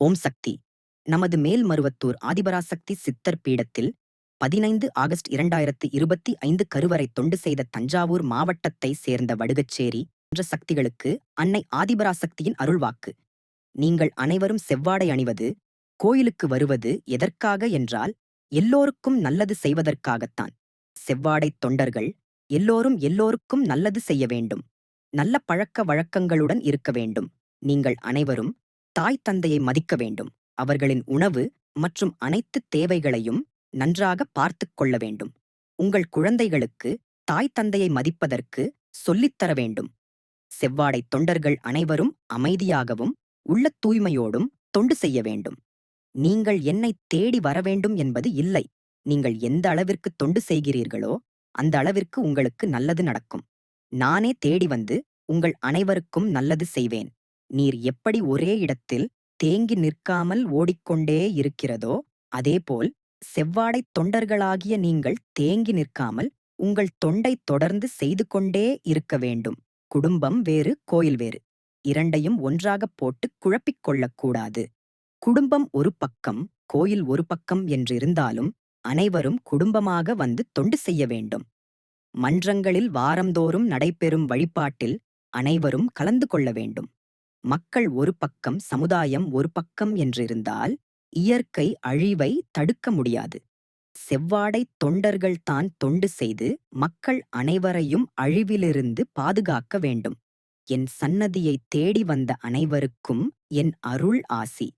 ஓம் சக்தி. நமது மேல்மருவத்தூர் ஆதிபராசக்தி சித்தர் பீடத்தில் பதினைந்து ஆகஸ்ட் இரண்டாயிரத்து இருபத்தி ஐந்து கருவறை தொண்டு செய்த தஞ்சாவூர் மாவட்டத்தை சேர்ந்த வடுகச்சேரி என்ற சக்திகளுக்கு அன்னை ஆதிபராசக்தியின் அருள்வாக்கு. நீங்கள் அனைவரும் செவ்வாடை அணிவது கோயிலுக்கு வருவது எதற்காக என்றால் எல்லோருக்கும் நல்லது செய்வதற்காகத்தான். செவ்வாடை தொண்டர்கள் எல்லோரும் எல்லோருக்கும் நல்லது செய்ய வேண்டும். நல்ல பழக்க வழக்கங்களுடன் இருக்க வேண்டும். நீங்கள் அனைவரும் தாய் தந்தையை மதிக்க வேண்டும். அவர்களின் உணவு மற்றும் அனைத்து தேவைகளையும் நன்றாக பார்த்துக் கொள்ள வேண்டும். உங்கள் குழந்தைகளுக்கு தாய் தந்தையை மதிப்பதற்கு சொல்லித்தர வேண்டும். செவ்வாடை தொண்டர்கள் அனைவரும் அமைதியாகவும் உள்ள தூய்மையோடும் தொண்டு செய்ய வேண்டும். நீங்கள் என்னை தேடி வர வேண்டும் என்பது இல்லை. நீங்கள் எந்த அளவிற்கு தொண்டு செய்கிறீர்களோ அந்த அளவிற்கு உங்களுக்கு நல்லது நடக்கும். நானே தேடி வந்து உங்கள் அனைவருக்கும் நல்லது செய்வேன். நீர் எப்படி ஒரே இடத்தில் தேங்கி நிற்காமல் ஓடிக்கொண்டே இருக்கிறதோ அதேபோல் செவ்வாடைத் தொண்டர்களாகிய நீங்கள் தேங்கி நிற்காமல் உங்கள் தொண்டை தொடர்ந்து செய்து கொண்டே இருக்க வேண்டும். குடும்பம் வேறு கோயில் வேறு. இரண்டையும் ஒன்றாகப் போட்டு குழப்பிக் கொள்ளக்கூடாது. குடும்பம் ஒரு பக்கம் கோயில் ஒரு பக்கம் என்றிருந்தாலும் அனைவரும் குடும்பமாக வந்து தொண்டு செய்ய வேண்டும். மன்றங்களில் வாரந்தோறும் நடைபெறும் வழிபாட்டில் அனைவரும் கலந்து கொள்ள வேண்டும். மக்கள் ஒரு பக்கம் சமுதாயம் ஒரு பக்கம் என்றிருந்தால் இயற்கை அழிவை தடுக்க முடியாது. செவ்வாடை தொண்டர்கள் தான் தொண்டு செய்து மக்கள் அனைவரையும் அழிவிலிருந்து பாதுகாக்க வேண்டும். என் சன்னதியை தேடி வந்த அனைவருக்கும் என் அருள் ஆசி.